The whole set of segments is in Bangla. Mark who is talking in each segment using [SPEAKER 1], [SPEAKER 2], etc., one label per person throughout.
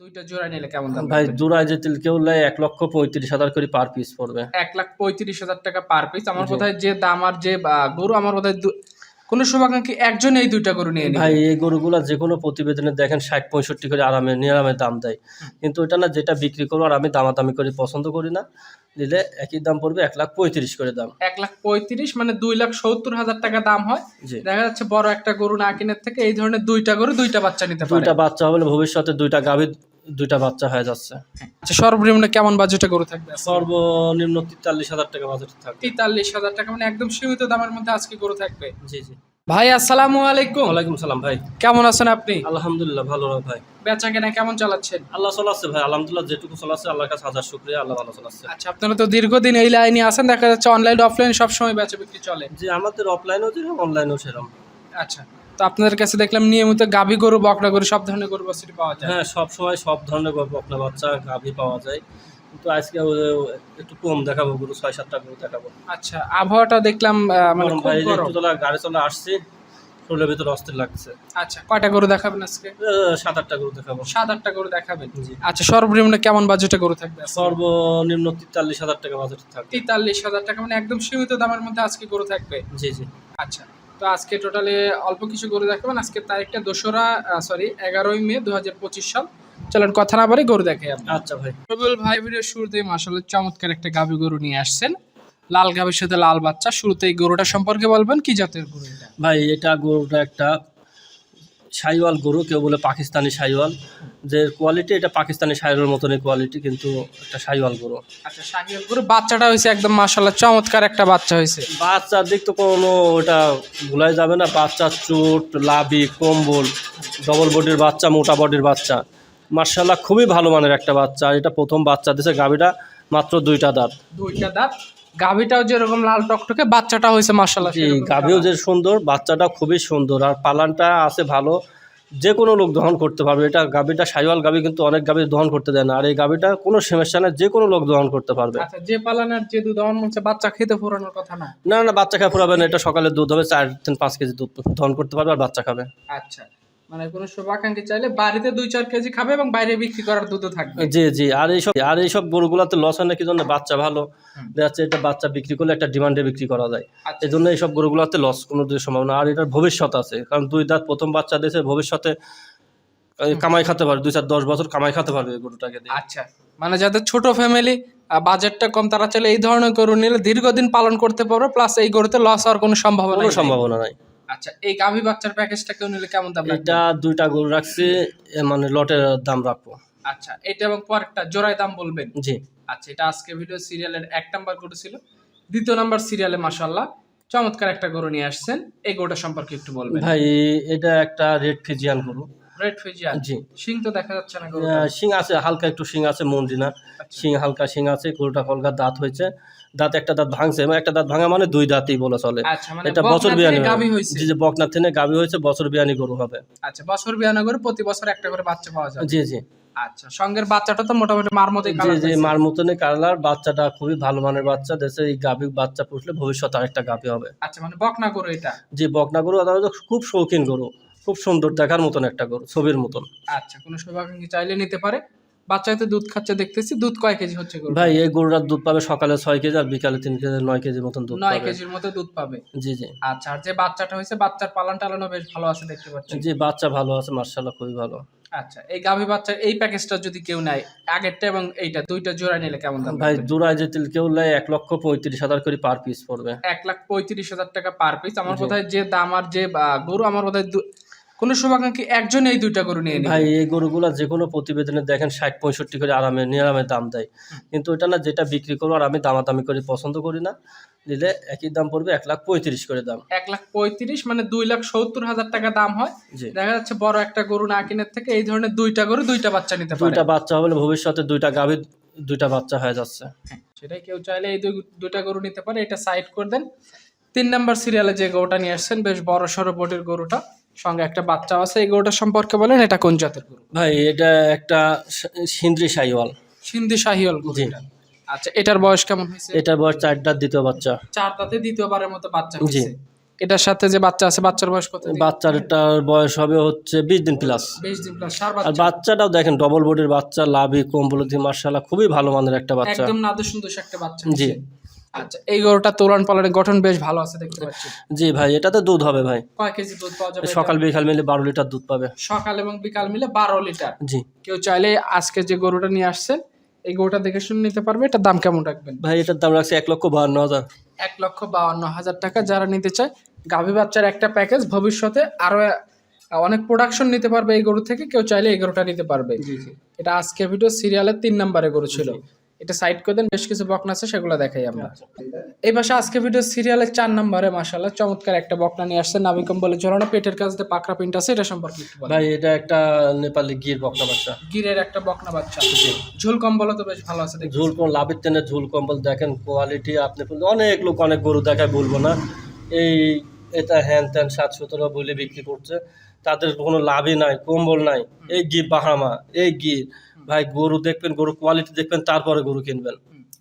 [SPEAKER 1] দুইটা জোড়া নিলে কেমন দাম
[SPEAKER 2] ভাই জোড়ায় যে লাই এক লক্ষ পঁয়ত্রিশ হাজার করে পার পিস পড়বে।
[SPEAKER 1] এক লাখ পঁয়ত্রিশ হাজার টাকা পার পিস আমার কোথায় যে দাম আর যে গরু আমার দু- কোন শুভাকাঙ্ক্ষী একজন এই দুইটা গরু নিয়ে
[SPEAKER 2] ভাই এই গরুগুলা যে কোনো প্রতিবেদনে দেখেন ষাট পঁয়ষট্টি করে আরামে নিরামে দাম দেয়। কিন্তু ওটা না যেটা বিক্রি করব আর আমি দামাদামি করে পছন্দ করি না দিলে একই দাম পড়বে এক লাখ পঁয়ত্রিশ করে দাম।
[SPEAKER 1] এক লাখ পঁয়ত্রিশ মানে দুই লাখ সত্তর হাজার টাকা দাম হয়। দেখা যাচ্ছে বড় একটা গরু না কিনের থেকে এই ধরনের দুইটা গরু দুইটা বাচ্চা নিতে পারে।
[SPEAKER 2] দুইটা বাচ্চা হবে ভবিষ্যতে দুইটা গাভী দুইটা বাচ্চা হয়ে যাচ্ছে।
[SPEAKER 1] আচ্ছা সর্বনিম্ন কেমন বাজেটে গরু থাকবে?
[SPEAKER 2] সর্বনিম্ন তেতাল্লিশ হাজার টাকা বাজেট থাকবে।
[SPEAKER 1] তেতাল্লিশ হাজার টাকা মানে একদম সীমিত দামের মধ্যে আজকে গরু থাকবে।
[SPEAKER 2] জি জি।
[SPEAKER 1] ভাই আসসালামু আলাইকুম।
[SPEAKER 2] ওয়ালাইকুম সালাম ভাই।
[SPEAKER 1] কেমন আছেন আপনি?
[SPEAKER 2] আলহামদুলিল্লাহ ভালো ভাই।
[SPEAKER 1] বেচা কেনা কেমন চালাচ্ছেন?
[SPEAKER 2] আল্লাহ চলাচ্ছে ভাই আলহামদুলিল্লাহ যেটুকু চলাচ্ছে আল্লাহর কাছে হাজার শুক্রিয়া আল্লাহ ভালো চলাচ্ছে।
[SPEAKER 1] আচ্ছা আপনারা তো দীর্ঘদিন এই লাইনে আছেন দেখা যাচ্ছে অনলাইন অফলাইন সবসময় বেচা বিক্রি চলে।
[SPEAKER 2] যে আমাদের অফলাইনেও যেরকম অনলাইনেও সেরকম।
[SPEAKER 1] আচ্ছা। তো আপনাদের কাছে দেখলাম নিয়মিত গাভী গরু বকনা গরু সব ধরনের গরু বাছুরি পাওয়া যায়।
[SPEAKER 2] হ্যাঁ সব সময় সব ধরনের গরু আপনার বাচ্চা গাভী পাওয়া যায়। কিন্তু আজকে একটু কম দেখাবো গরু ছয় সাতটা গরু দেখাবো।
[SPEAKER 1] আচ্ছা আবহাওয়াটা দেখলাম মানে খুব গরম।
[SPEAKER 2] গাড়ি চলে আসছে শরীরের ভিতরে অস্থির লাগছে।
[SPEAKER 1] আচ্ছা কয়টা গরু দেখাবেন আজকে?
[SPEAKER 2] সাত আটটা গরু দেখাবো।
[SPEAKER 1] সাত আটটা গরু দেখাবেন।
[SPEAKER 2] জি।
[SPEAKER 1] আচ্ছা সর্বনিম্ন কেমন বাজেটে গরু থাকবে?
[SPEAKER 2] সর্বনিম্ন তেতাল্লিশ হাজার টাকা বাজেট থাকবে।
[SPEAKER 1] তেতাল্লিশ হাজার টাকা মানে একদম সীমিত দামের মধ্যে আজকে গরু থাকবে?
[SPEAKER 2] জি জি।
[SPEAKER 1] আচ্ছা। তো আজকে টোটালে অল্প কিছু গরু দেখাবেন আজকে তারিখটা দোসরা সরি এগারোই মে দু হাজার পঁচিশ সাল। চলেন কথা না বলে গরু দেখে
[SPEAKER 2] আচ্ছা ভাই।
[SPEAKER 1] রবিউল ভাই ভিডিও শুরুতে মাসাল চমৎকার একটা গাভী গরু নিয়ে আসছেন। লাল গাভীর সাথে লাল বাচ্চা। শুরুতে এই গরুটা সম্পর্কে বলবেন কি জাতের গরু
[SPEAKER 2] ভাই এটা গরুটা একটা সাইওয়াল গরু কেউ বলে পাকিস্তানি সাইওয়াল যে কোয়ালিটি এটা পাকিস্তানি সাইওয়ালের মতনই কোয়ালিটি কিন্তু একটা সাইওয়াল গরু।
[SPEAKER 1] আচ্ছা শাহিয়াল গরু বাচ্চাটা হয়েছে একদম মাসাল্লাহ চমৎকার একটা বাচ্চা হয়েছে।
[SPEAKER 2] বাচ্চার দিক তো কোনো ওটা ভুলাই যাবে না বাচ্চার চোট লাভি কম্বল ডবল বডির বাচ্চা মোটা বডির বাচ্চা। মার্শাল্লাহ খুবই ভালো মানের একটা বাচ্চা এটা প্রথম বাচ্চা দিছে গাভীটা মাত্র দুইটা দাঁত।
[SPEAKER 1] দুইটা দাঁত। গাভীটাও যেরকম লাল টকটকে বাচ্চাটা হয়েছে মাসাল্লাহ
[SPEAKER 2] জি গাভীও যে সুন্দর বাচ্চাটা খুবই সুন্দর। আর পালানটা আছে ভালো। যে কোনো লোক দহন করতে পারবে। এটা গাভীটা সাইওয়াল গাভী কিন্তু অনেক গাভী দহন করতে দেয় না। আর এই গাভীটা কোনো সমস্যা নেই যে কোনো লোক দহন করতে পারবে।
[SPEAKER 1] আচ্ছা যে পালানের যে দুধ মনে হচ্ছে বাচ্চা খেতে পুরানোর কথা না?
[SPEAKER 2] না না বাচ্চা খাওয়া পুরাবে না। এটা সকালে দুধ হবে চার তিন পাঁচ কেজি দুধ দহন করতে পারবে আর বাচ্চা খাবে।
[SPEAKER 1] আচ্ছা। মানে কোনো শুভাকাঙ্ক্ষী চাইলে বাড়িতে দুই চার কেজি খাবে এবং বাইরে বিক্রি করার দুধও থাকবে।
[SPEAKER 2] জি জি আর এইসব আর এইসব গরুগুলাতে লস হয় না কি জন্য? বাচ্চা ভালো।
[SPEAKER 1] হুম।
[SPEAKER 2] দেখা যাচ্ছে এটা বাচ্চা বিক্রি করলে একটা ডিমান্ডে বিক্রি করা যায়।
[SPEAKER 1] আচ্ছা।
[SPEAKER 2] এই জন্য এইসব গরুগুলাতে লস কোনো সম্ভাবনা আর এটার ভবিষ্যৎ আছে কারণ দুই দাঁত প্রথম বাচ্চা দিয়েছে ভবিষ্যতে কামাই খেতে পারবে দুই চার দশ বছর কামাই খেতে পারবে গরুটাকে
[SPEAKER 1] আচ্ছা। মানে যাদের ছোট ফ্যামিলি বাজেটটা কম তারা চাইলে এই ধরনের গরু নিলে দীর্ঘদিন পালন করতে পারবে প্লাস এই গরুতে লস হওয়ার কোনো সম্ভাবনা
[SPEAKER 2] সম্ভাবনা নাই।
[SPEAKER 1] আচ্ছা এই গাভী বাচ্চার প্যাকেজটা কেউ নিলে কেমন দাম
[SPEAKER 2] এটা দুইটা গরু রাখছি মানে লটের দাম রাখব।
[SPEAKER 1] আচ্ছা এটা এবং পরেরটা জোড়ায় দাম বলবেন?
[SPEAKER 2] জি।
[SPEAKER 1] আচ্ছা এটা আজকে ভিডিও সিরিয়ালের এক নাম্বার গরু ছিল। দ্বিতীয় নাম্বার সিরিয়ালে মাসাল্লাহ চমৎকার একটা গরু নিয়ে আসছেন। এই গরুটা সম্পর্কে একটু বলবেন।
[SPEAKER 2] ভাই এটা একটা রেড ফিজিয়ান গরু।
[SPEAKER 1] রেড ফিজিয়ান
[SPEAKER 2] জি।
[SPEAKER 1] সিং তো দেখা যাচ্ছে না গরু
[SPEAKER 2] শিং আছে হালকা একটু শিং আছে মন্ডি না
[SPEAKER 1] আচ্ছা।
[SPEAKER 2] শিং হালকা শিং আছে গরুটা কলকার দাঁত হয়েছে। দাঁত একটা দাঁত ভাঙছে এবং একটা দাঁত ভাঙা মানে দুই দাঁতই বলা চলে।
[SPEAKER 1] আচ্ছা মানে
[SPEAKER 2] এটা বছর বিয়ানি জি জি বকনার থেকে গাভী হয়েছে বছর বিয়ানি গরু হবে।
[SPEAKER 1] আচ্ছা বছর বিয়ানা করে প্রতি বছর একটা করে বাচ্চা পাওয়া যায়
[SPEAKER 2] জি জি।
[SPEAKER 1] আচ্ছা সঙ্গের বাচ্চাটা তো মোটামুটি মার মতোই
[SPEAKER 2] জি জি মার মতনই কালার বাচ্চাটা খুবই ভালো মানের বাচ্চা দেশে এই গাভী বাচ্চা পুষলে ভবিষ্যতে আরেকটা গাভী হবে।
[SPEAKER 1] আচ্ছা মানে বকনা গরু এটা?
[SPEAKER 2] জি বকনা গরু খুব শৌখিন গরু খুব সুন্দর দেখার মতন একটা গরু ছবির মতন।
[SPEAKER 1] আচ্ছা কোনো শুভাকাঙ্ক্ষী চাইলে নিতে পারে। বাচ্চাতে দুধ খাচ্ছে দেখতেছি দুধ কয় কেজি হচ্ছে গরু
[SPEAKER 2] ভাই এই গরুটার দুধ পাবে সকালে ছয় কেজি আর বিকালে তিন কেজি নয় কেজি মতন দুধ
[SPEAKER 1] নয় কেজির মতো দুধ পাবে।
[SPEAKER 2] জি জি।
[SPEAKER 1] আচ্ছা আর যে বাচ্চাটা হয়েছে বাচ্চার পালন টালানো বেশ ভালো আছে দেখতে পাচ্ছি
[SPEAKER 2] জি বাচ্চা ভালো আছে মার্শাল্লাহ খুবই ভালো।
[SPEAKER 1] আচ্ছা এই গাভী বাচ্চার এই প্যাকেজটা যদি কেউ নেয় আগেরটা এবং এইটা দুইটা জোড়া নিলে কেমন দাম
[SPEAKER 2] ভাই? জোড়ায় যে তিল কেউ নেয় এক লক্ষ পঁয়ত্রিশ হাজার করে পার পিস পড়বে।
[SPEAKER 1] এক লাখ পঁয়ত্রিশ হাজার টাকা পার পিস আমার। বোধহয় যে দাম আর যে গরু আমার দু- কোনো শুভাকাঙ্ক্ষী একজন এই দুইটা গরু নিয়ে
[SPEAKER 2] ভাই এই গরুগুলা যে কোনো প্রতিবেদনে দেখেন ষাট পঁয়ষট্টি করে আরামে নিরামে দাম দেয়। কিন্তু ওটা না যেটা বিক্রি করব আর আমি দামাদামি করে পছন্দ করি না দিলে একই দাম পড়বে এক লাখ পঁয়ত্রিশ করে দাম।
[SPEAKER 1] এক লাখ পঁয়ত্রিশ মানে দুই লাখ সত্তর হাজার টাকা দাম হয়। দেখা যাচ্ছে বড় একটা গরু না কিনের থেকে এই ধরনের দুইটা গরু দুইটা বাচ্চা নিতে পারে।
[SPEAKER 2] দুইটা বাচ্চা হবে ভবিষ্যতে দুইটা গাভী দুইটা বাচ্চা হয়ে যাচ্ছে।
[SPEAKER 1] হ্যাঁ, সেটাই কেউ চাইলে এই দুই- দুইটা গরু নিতে পারে। এটা সাইড করে দেন। তিন নাম্বার সিরিয়ালে যে গরুটা নিয়ে আসছেন বেশ বড় সড়ো বডির গরুটা। সঙ্গে একটা বাচ্চা আছে এই গরুটা সম্পর্কে বলেন এটা কোন জাতের গরু?
[SPEAKER 2] ভাই এটা একটা সিন্দ্রি সাইওয়াল
[SPEAKER 1] সিন্ধি শাহিওল গরু
[SPEAKER 2] জি।
[SPEAKER 1] এটা। আচ্ছা এটার বয়স কেমন হয়েছে?
[SPEAKER 2] এটার বয়স চারটার দ্বিতীয় বাচ্চা।
[SPEAKER 1] চার দাঁতে দ্বিতীয়বারের মতো বাচ্চা
[SPEAKER 2] জি।
[SPEAKER 1] হয়েছে। এটার সাথে যে বাচ্চা আছে বাচ্চার বয়স কত
[SPEAKER 2] বাচ্চাটার বয়স হবে হচ্ছে বিশ দিন প্লাস
[SPEAKER 1] বিশ দিন প্লাস সার
[SPEAKER 2] আর
[SPEAKER 1] বাচ্চা
[SPEAKER 2] বাচ্চাটাও দেখেন ডবল বডির বাচ্চা লাভি কম্বল দিয়ে মার্শাল্লাহ খুবই ভালো মানের একটা বাচ্চা।
[SPEAKER 1] একদম নাদু সুন্দর একটা বাচ্চা।
[SPEAKER 2] জি।
[SPEAKER 1] আচ্ছা এই গরুটা তোলান পালনের গঠন বেশ ভালো আছে দেখতে পাচ্ছি।
[SPEAKER 2] জি ভাই এটাতে দুধ হবে ভাই।
[SPEAKER 1] কয় কেজি দুধ পাওয়া যাবে
[SPEAKER 2] সকাল বিকাল মিলে বারো লিটার দুধ পাবে।
[SPEAKER 1] সকাল এবং বিকাল মিলে বারো লিটার।
[SPEAKER 2] জি।
[SPEAKER 1] কেউ চাইলে আজকে যে গরুটা নিয়ে আসছেন এই গরুটা দেখে শুনে নিতে পারবে এটার দাম কেমন রাখবেন?
[SPEAKER 2] ভাই এটার দাম রাখছে এক লক্ষ বাহান্ন হাজার।
[SPEAKER 1] এক লক্ষ বাউান্ন হাজার টাকা যারা নিতে চায় গাভী বাচ্চার একটা প্যাকেজ ভবিষ্যতে আরও অনেক প্রোডাকশন নিতে পারবে এই গরু থেকে কেউ চাইলে এই গরুটা নিতে পারবে।
[SPEAKER 2] জি জি।
[SPEAKER 1] এটা আজকে ভিডিও সিরিয়ালের তিন নম্বরে গরু ছিল। এটা সাইড করে দেন বেশ কিছু বকনা আছে সেগুলো দেখাই আমরা। এই পাশে আজকে ভিডিও সিরিয়ালের চার নম্বরে মাসাল্লাহ চমৎকার একটা বকনা নিয়ে আসছে নাবিকম বলে ঝোলানো পেটের কাছ দিয়ে পাকড়া প্রিন্ট আছে এটা সম্পর্কে
[SPEAKER 2] ভাই এটা একটা নেপালি গির বকনা বাচ্চা।
[SPEAKER 1] গিরের একটা বকনা বাচ্চা। ঝোল কম্বল তো বেশ ভালো আছে
[SPEAKER 2] ঝুল কোন লাভের টেনে ঝুল কম্বল দেখেন কোয়ালিটি আপনি অনেক লোক অনেক গরু দেখায় বলব না। এই এটা হ্যান ত্যান সাত সতেরো বলে বিক্রি করছে। তাদের কোনো লাভই নাই কম্বল নাই। এই গির বাহামা এই গির। ভাই গরু দেখবেন গরু কোয়ালিটি দেখবেন তারপরে গরু কিনবেন।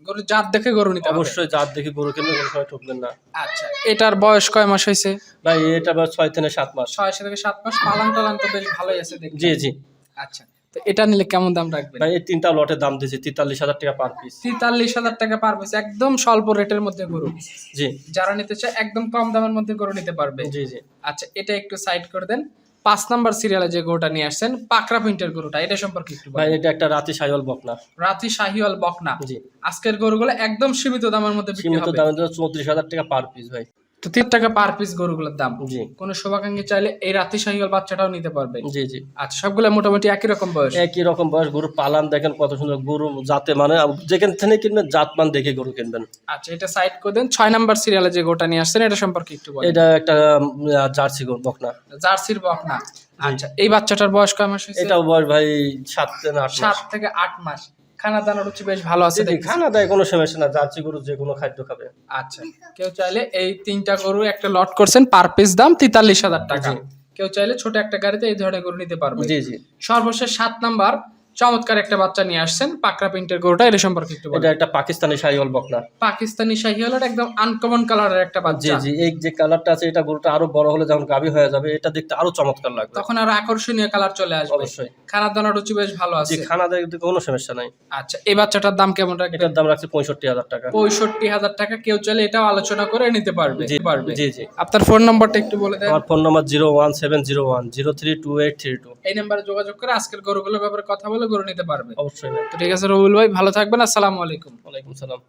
[SPEAKER 1] গরু জাত দেখে গরু নিতে
[SPEAKER 2] অবশ্যই জাত দেখে গরু কিনবেন কোনো সময় ঠকবেন না।
[SPEAKER 1] আচ্ছা এটার বয়স কয় মাস হয়েছে?
[SPEAKER 2] ভাই এটা আবার ছয় থেকে সাত মাস।
[SPEAKER 1] ছয় থেকে সাত মাস পালান টালান তো বেশ ভালোই আছে
[SPEAKER 2] জি জি।
[SPEAKER 1] আচ্ছা তো এটা নিলে কেমন দাম রাখবেন?
[SPEAKER 2] ভাই এই তিনটা লটের দাম দিয়েছি তেতাল্লিশ হাজার টাকা পার পিস
[SPEAKER 1] তেতাল্লিশ হাজার টাকা পার পিস একদম স্বল্প রেটের মধ্যে গরু।
[SPEAKER 2] জি।
[SPEAKER 1] যারা নিতে চায় একদম কম দামের মধ্যে গরু নিতে পারবে।
[SPEAKER 2] জি জি।
[SPEAKER 1] আচ্ছা এটা একটু সাইড করে দেন। পাঁচ নাম্বার সিরিয়ালে যে গরুটা নিয়ে আসছেন পাকরা প্রিন্টের গরুটা এটা সম্পর্কে একটু
[SPEAKER 2] ভাই এটা একটা রাতি শাহিওয়াল বকনা।
[SPEAKER 1] রাতি শাহিওয়াল বকনা?
[SPEAKER 2] জি।
[SPEAKER 1] আজকের গরুগুলো একদম সীমিত দামের মধ্যে বিক্রি
[SPEAKER 2] সীমিত দামের জন্য চৌত্রিশ হাজার টাকা পার পিস ভাই।
[SPEAKER 1] তো তিন টাকা পার পিস গরুগুলোর দাম।
[SPEAKER 2] জি।
[SPEAKER 1] কোন শুভাকাঙ্ক্ষী চাইলে এই রাতি শাহিওয়াল বাচ্চাটাও নিতে পারবে।
[SPEAKER 2] জি জি।
[SPEAKER 1] আচ্ছা সবগুলো মোটামুটি একই রকম বয়স?
[SPEAKER 2] একই রকম বয়স গরু পালান দেখেন কত সুন্দর গরু জাতে মানে যেখান থেকে কিনবেন জাত মান দেখে গরু কিনবেন।
[SPEAKER 1] আচ্ছা এটা সাইড করে দেন। ছয় নাম্বার সিরিয়ালে যে গরুটা নিয়ে আসছেন এটা সম্পর্কে একটু বলেন।
[SPEAKER 2] এটা একটা জার্সি গরু বকনা।
[SPEAKER 1] জার্সির বকনা। আচ্ছা এই বাচ্চাটার বয়স কয় মাস
[SPEAKER 2] এটাও বয়স ভাই সাত থেকে আট
[SPEAKER 1] সাত থেকে আট মাস। খানা দানার রুচি বেশ ভালো আছে
[SPEAKER 2] খানা দায় কোনো সমস্যা না জার্সি গরু যে কোনো খাদ্য খাবে।
[SPEAKER 1] আচ্ছা কেউ চাইলে এই তিনটা গরু একটা লট করছেন পার পিস দাম তেতাল্লিশ হাজার টাকা। কেউ চাইলে ছোট একটা গাড়িতে এই ধরনের গরু নিতে পারবে
[SPEAKER 2] জি জি।
[SPEAKER 1] সর্বশেষ সাত নাম্বার চমৎকার একটা বাচ্চা নিয়ে আসছেন পাকরা প্রিন্টের গরুটা এটা সম্পর্কে একটু
[SPEAKER 2] এটা একটা পাকিস্তানি শাহিওয়াল বকনা।
[SPEAKER 1] পাকিস্তানি শাহিওয়ালটা একদম আনকমন কালারের একটা বাচ্চা।
[SPEAKER 2] জি জি এই যে কালারটা আছে এটা গরুটা আরও বড় হলে যখন গাবি হয়ে যাবে এটা দেখতে আরও চমৎকার লাগবে।
[SPEAKER 1] তখন আরও আকর্ষণীয় কালার চলে আসবে।
[SPEAKER 2] অবশ্যই।
[SPEAKER 1] খানা দানা রুচি বেশ ভালো আছে।
[SPEAKER 2] জি খানা দানা কোনো সমস্যা নাই।
[SPEAKER 1] আচ্ছা এই বাচ্চাটার দাম কেমন রাখবে
[SPEAKER 2] এটার দাম রাখছে 65000 টাকা।
[SPEAKER 1] 65000 টাকা কেউ চলে এটাও আলোচনা করে নিতে পারবে।
[SPEAKER 2] জি
[SPEAKER 1] পারবে।
[SPEAKER 2] জি জি।
[SPEAKER 1] আপনার ফোন নাম্বারটা একটু বলে দেন।
[SPEAKER 2] আমার ফোন নাম্বার 01701032832
[SPEAKER 1] এই নাম্বারে যোগাযোগ করে আজকের গরুগুলোর ব্যাপারে কথা বলে গরু নিতে পারবে।
[SPEAKER 2] অবশ্যই।
[SPEAKER 1] তো ঠিক আছে রবুল ভাই ভালো থাকবেন আসসালামু আলাইকুম।
[SPEAKER 2] ওয়ালাইকুম সালাম।